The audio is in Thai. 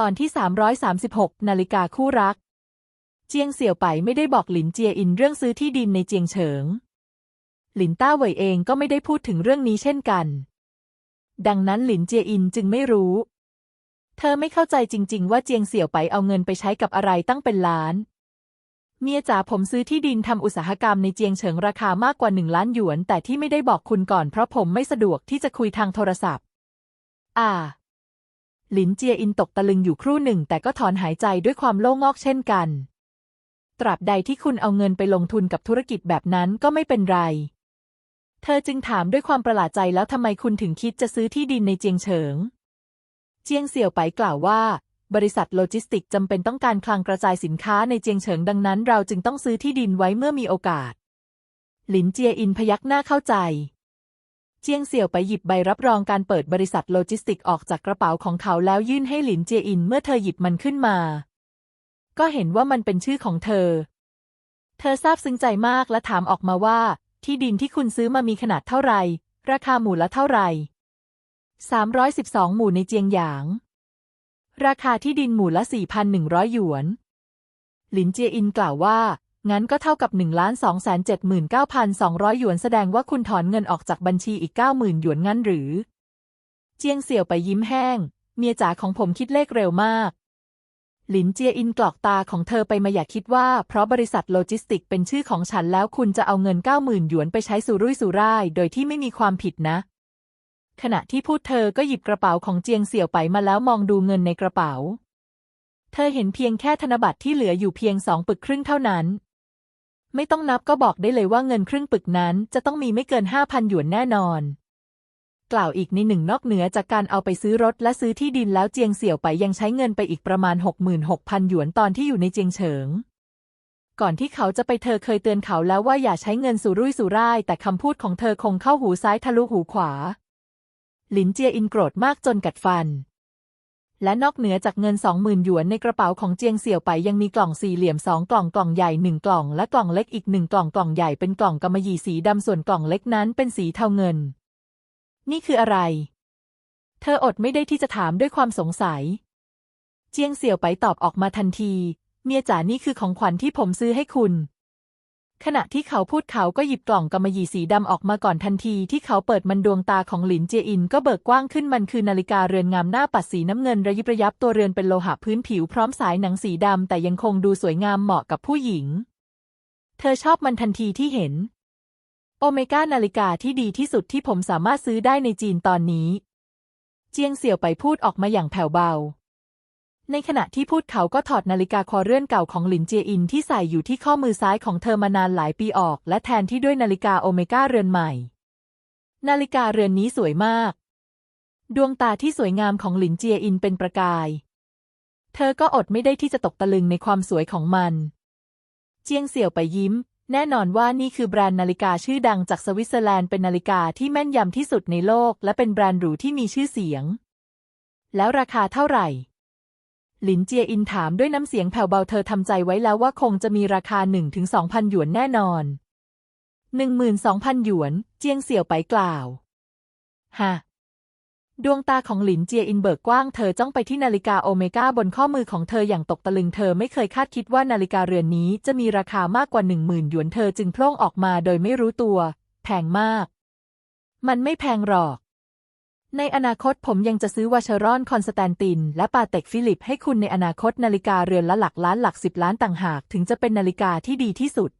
ตอนที่ 336 นาฬิกาคู่รัก เจียงเสี่ยวไปไม่ได้บอกหลินเจียอินเรื่องซื้อที่ดินในเจียงเฉิง หลินต้าเหวยเองก็ไม่ได้พูดถึงเรื่องนี้เช่นกัน ดังนั้นหลินเจียอินจึงไม่รู้ เธอไม่เข้าใจจริง ๆ ว่าเจียงเสี่ยวไปเอาเงินไปใช้กับอะไรตั้งเป็นล้าน เมียจ๋าผมซื้อที่ดินทำอุตสาหกรรมในเจียงเฉิงราคามากกว่าหนึ่งล้านหยวน แต่ที่ไม่ได้บอกคุณก่อนเพราะผมไม่สะดวกที่จะคุยทางโทรศัพท์ อ่า หลินเจียอินตกตะลึงอยู่ครู่หนึ่ง แต่ก็ถอนหายใจด้วยความโล่งอกเช่นกัน ตราบใดที่คุณเอาเงินไปลงทุนกับธุรกิจแบบนั้นก็ไม่เป็นไร เธอจึงถามด้วยความประหลาดใจแล้วทำไมคุณถึงคิดจะซื้อที่ดินในเจียงเฉิง เจียงเสี่ยวไปกล่าวว่า บริษัทโลจิสติกจำเป็นต้องการคลังกระจายสินค้าในเจียงเฉิงดังนั้น เราจึงต้องซื้อที่ดินไว้เมื่อมีโอกาส หลินเจียอินพยักหน้าเข้าใจ เจียงเสี่ยวไปหยิบใบรับรองการเปิดบริษัทโลจิสติกออกจากกระเป๋าของเขาแล้วยื่นให้หลินเจียอินเมื่อเธอหยิบมันขึ้นมา ก็เห็นว่ามันเป็นชื่อของเธอ เธอซาบซึ้งใจมากและถามออกมาว่า ที่ดินที่คุณซื้อมามีขนาดเท่าไหร่ ราคาหมู่ละเท่าไหร่312 หมู่ในเจียงหยาง ราคาที่ดินหมู่ละ 4,100 หยวน หลินเจียอินกล่าวว่า งั้นก็เท่ากับ1ล้าน279,200 หยวนแสดงว่าคุณถอนเงินออกจากบัญชีอีก 90,000 หยวนงั้นหรือ เจียงเสี่ยวไปยิ้มแห้ง เมียจ๋าของผมคิดเลขเร็วมาก หลินเจียอินกรอกตาของเธอไปมาอยากคิดว่า เพราะบริษัทโลจิสติกเป็นชื่อของฉันแล้วคุณจะเอาเงิน 90,000 หยวนไปใช้สุรุ่ยสุร่าย โดยที่ไม่มีความผิดนะ ขณะที่พูดเธอก็หยิบกระเป๋าของเจียงเสี่ยวไปมาแล้วมองดูเงินในกระเป๋า เธอเห็นเพียงแค่ธนบัตรที่เหลืออยู่เพียงสองปึกครึ่งเท่านั้น ไม่ต้องนับก็บอกได้เลยว่าเงินครึ่งปึกนั้นจะต้องมีไม่เกินห้าพันหยวนแน่นอน กล่าวอีกในหนึ่งนอกเหนือจากการเอาไปซื้อรถและซื้อที่ดินแล้วเจียงเสี่ยวไปยังใช้เงินไปอีกประมาณ 66,000 หยวนตอนที่อยู่ในเจียงเฉิง ก่อนที่เขาจะไปเธอเคยเตือนเขาแล้วว่าอย่าใช้เงินสุรุ่ยสุร่าย แต่คำพูดของเธอคงเข้าหูซ้ายทะลุหูขวา หลินเจียอินโกรธมากจนกัดฟัน และนอกเหนือจากเงินสองหมื่นหยวนในกระเป๋าของเจียงเสี่ยวไปยังมีกล่องสี่เหลี่ยมสองกล่องกล่องใหญ่หนึ่งกล่องและกล่องเล็กอีกหนึ่งกล่องกล่องใหญ่เป็นกล่องกำมะหยี่สีดำส่วนกล่องเล็กนั้นเป็นสีเทาเงิน นี่คืออะไร เธออดไม่ได้ที่จะถามด้วยความสงสัย เจียงเสี่ยวไปตอบออกมาทันที เมียจ๋านี่คือของขวัญที่ผมซื้อให้คุณ ขณะที่เขาพูดเขาก็หยิบกล่องกำมะหยี่สีดำออกมาก่อนทันทีที่เขาเปิดมันดวงตาของหลินเจียอินก็เบิกกว้างขึ้นมันคือนาฬิกาเรือนงามหน้าปัดสีน้ำเงินระยิบระยับตัวเรือนเป็นโลหะพื้นผิวพร้อมสายหนังสีดำแต่ยังคงดูสวยงามเหมาะกับผู้หญิง เธอชอบมันทันทีที่เห็น โอเมก้านาฬิกาที่ดีที่สุดที่ผมสามารถซื้อได้ในจีนตอนนี้ เจียงเสี่ยวไปพูดออกมาอย่างแผ่วเบา ในขณะที่พูดเขาก็ถอดนาฬิกาคอเรือนเก่าของหลินเจียอินที่ใส่อยู่ที่ข้อมือซ้ายของเธอมานานหลายปีออก และแทนที่ด้วยนาฬิกาโอเมก้าเรือนใหม่ นาฬิกาเรือนนี้สวยมาก ดวงตาที่สวยงามของหลินเจียอินเป็นประกาย เธอก็อดไม่ได้ที่จะตกตะลึงในความสวยของมัน เจียงเสี่ยวไปยิ้ม แน่นอนว่านี่คือแบรนด์นาฬิกาชื่อดังจากสวิตเซอร์แลนด์เป็นนาฬิกาที่แม่นยำที่สุดในโลก และเป็นแบรนด์หรูที่มีชื่อเสียง แล้วราคาเท่าไหร่ หลินเจียอินถามด้วยน้ำเสียงแผ่วเบาเธอทำใจไว้แล้วว่าคงจะมีราคาหนึ่งถึงสองพันหยวนแน่นอนหนึ่งหมื่นสองพันหยวน เจียงเสี่ยวไปกล่าวฮะดวงตาของหลินเจียอินเบิกกว้างเธอจ้องไปที่นาฬิกาโอเมก้าบนข้อมือของเธออย่างตกตะลึงเธอไม่เคยคาดคิดว่านาฬิกาเรือนนี้จะมีราคามากกว่าหนึ่งหมื่นหยวนเธอจึงโพล่งออกมาโดยไม่รู้ตัว แพงมาก มันไม่แพงหรอก ในอนาคตผมยังจะซื้อวาชรอนคอนสแตนติน และปาเต็กฟิลิปให้คุณในอนาคตนาฬิกาเรือนละหลักล้านหลักสิบล้านต่างหาก ถึงจะเป็นนาฬิกาที่ดีที่สุด